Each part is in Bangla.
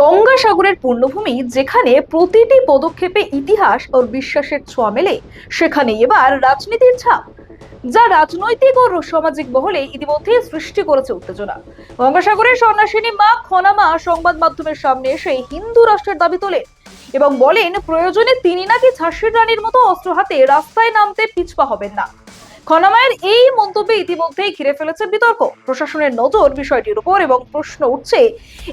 গঙ্গাসাগরের পূর্ণভূমি, যেখানে প্রতিটি পদক্ষেপে ইতিহাস ও বিশ্বাসের ছোঁয়া মেলে, সেখানে এবার রাজনীতির ছাপ, যা রাজনৈতিক ও সামাজিক মহলে ইতিমধ্যে সৃষ্টি করেছে উত্তেজনা। গঙ্গাসাগরের সন্ন্যাসিনী মা খনামা সংবাদ মাধ্যমের সামনে এসে হিন্দু রাষ্ট্রের দাবি তোলেন এবং বলেন, প্রয়োজনে তিনি নাকি ঝাঁসির রানীর মতো অস্ত্র হাতে রাস্তায় নামতে পিছপা হবেন না। খনামায়ের এই মন্তব্যে ইতিমধ্যেই ঘিরে ফেলেছে বিতর্ক। প্রশাসনের নজর বিষয়টির উপর এবং প্রশ্ন উঠছে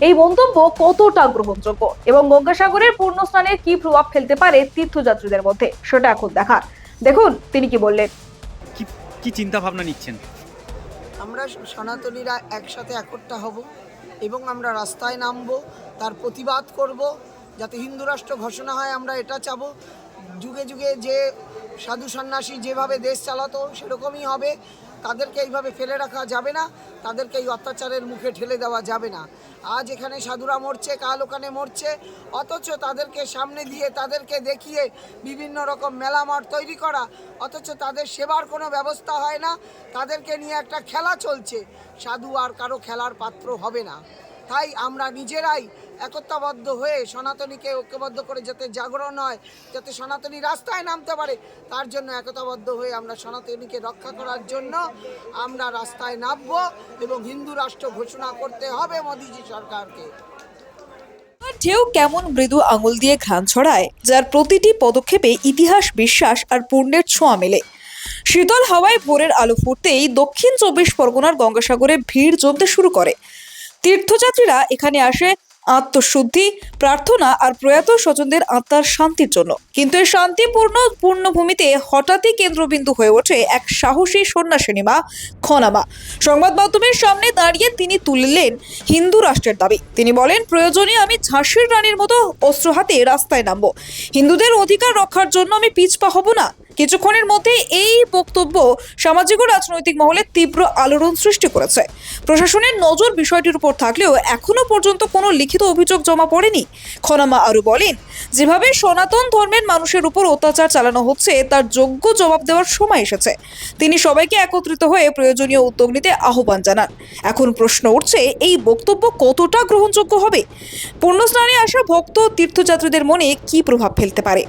এই মন্তব্য কতটা গ্রহণযোগ্য? এবং গঙ্গাসাগরের পূর্ণ স্নানের কি প্রভাব ফেলতে পারে তীর্থযাত্রীদের মধ্যে? সেটা এখন দেখার। দেখুন তিনি কি বললেন। কি কি চিন্তা ভাবনা নিচ্ছেন? আমরা সনাতনীরা একসাথে একট্টা হব এবং আমরা রাস্তায় নামব তার প্রতিবাদ করব যাতে হিন্দু রাষ্ট্র ঘোষণা হয় আমরা এটা চাবো। যুগে যুগে যে সাধু সন্ন্যাসী যেভাবে দেশ চালাতো, সেরকমই হবে। তাদেরকে এইভাবে ফেলে রাখা যাবে না, তাদেরকে এই অত্যাচারের মুখে ঠেলে দেওয়া যাবে না। আজ এখানে সাধুরা মরছে, কাল ওখানে মরছে, অথচ তাদেরকে সামনে দিয়ে তাদেরকে দেখিয়ে বিভিন্ন রকম মেলামাঠ তৈরি করা, অথচ তাদের সেবার কোনো ব্যবস্থা হয় না। তাদেরকে নিয়ে একটা খেলা চলছে, সাধু আর কারও খেলার পাত্র হবে না। তাই আমরা নিজেরাই একতাবদ্ধ হয়ে সনাতনীকে ঐক্যবদ্ধ করে যাতে জাগরণ হয়, যাতে সনাতনী রাস্তায় নামতে পারে, তার জন্য একতাবদ্ধ হয়ে আমরা সনাতনীকে রক্ষা করার জন্য আমরা রাস্তায় নামবো এবং হিন্দু রাষ্ট্র ঘোষণা করতে হবে মোদিজি সরকারকে। ঢেউ কেমন মৃদু আঙুল দিয়ে ঘ্রাণ ছড়ায়, যার প্রতিটি পদক্ষেপে ইতিহাস, বিশ্বাস আর পুণ্যের ছোঁয়া মেলে। শীতল হাওয়ায় ভোরের আলো ফুটতেই দক্ষিণ চব্বিশ পরগনার গঙ্গাসাগরে ভিড় জমতে শুরু করে। তীর্থযাত্রীরা এখানে আসে আত্মশুদ্ধি, প্রার্থনা আর প্রয়াত স্বজনদের আত্মার শান্তির জন্য। কিন্তু এই শান্তিপূর্ণ পূর্ণভূমিতে হঠাৎই কেন্দ্রবিন্দু হয়ে ওঠে এক সাহসী সন্ন্যাসিনী মা খনামা। সংবাদ মাধ্যমের সামনে দাঁড়িয়ে তিনি তুললেন হিন্দু রাষ্ট্রের দাবি। তিনি বলেন, প্রয়োজনে আমি ঝাঁসির রানীর মতো অস্ত্র হাতে রাস্তায় নামবো। হিন্দুদের অধিকার রক্ষার জন্য আমি পিছপা হব না। কিছুক্ষণের মধ্যে এই বক্তব্য সামাজিক ও রাজনৈতিক মহলে তীব্র আলোড়ন সৃষ্টি করেছে। প্রশাসনের নজর বিষয়টির উপর থাকলেও এখনও পর্যন্ত কোনো লিখিত অভিযোগ জমা পড়েনি। খনামা আরও বলেন, যেভাবে সনাতন ধর্মের মানুষের উপর অত্যাচার চালানো হচ্ছে, তার যোগ্য জবাব দেওয়ার সময় এসেছে। তিনি সবাইকে একত্রিত হয়ে প্রয়োজনীয় উদ্যোগ নিতে আহ্বান জানান। এখন প্রশ্ন উঠছে, এই বক্তব্য কতটা গ্রহণযোগ্য হবে? পুণ্যস্নানে আসা ভক্ত তীর্থযাত্রীদের মনে কি প্রভাব ফেলতে পারে?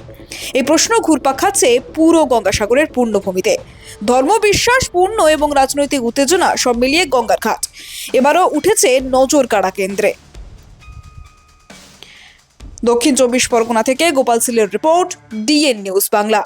এই প্রশ্ন ঘুরপাক খাচ্ছে পুরো গঙ্গাসাগরের পূর্ণভূমিতে। ধর্মবিশ্বাস পূর্ণ এবং রাজনৈতিক উত্তেজনা সব মিলিয়ে গঙ্গার ঘাট। এবারও উঠেছে নজর কাড়া কেন্দ্রে। দক্ষিণ চব্বিশ পরগনা থেকে গোপাল সিলের রিপোর্ট, ডিএন নিউজ বাংলা।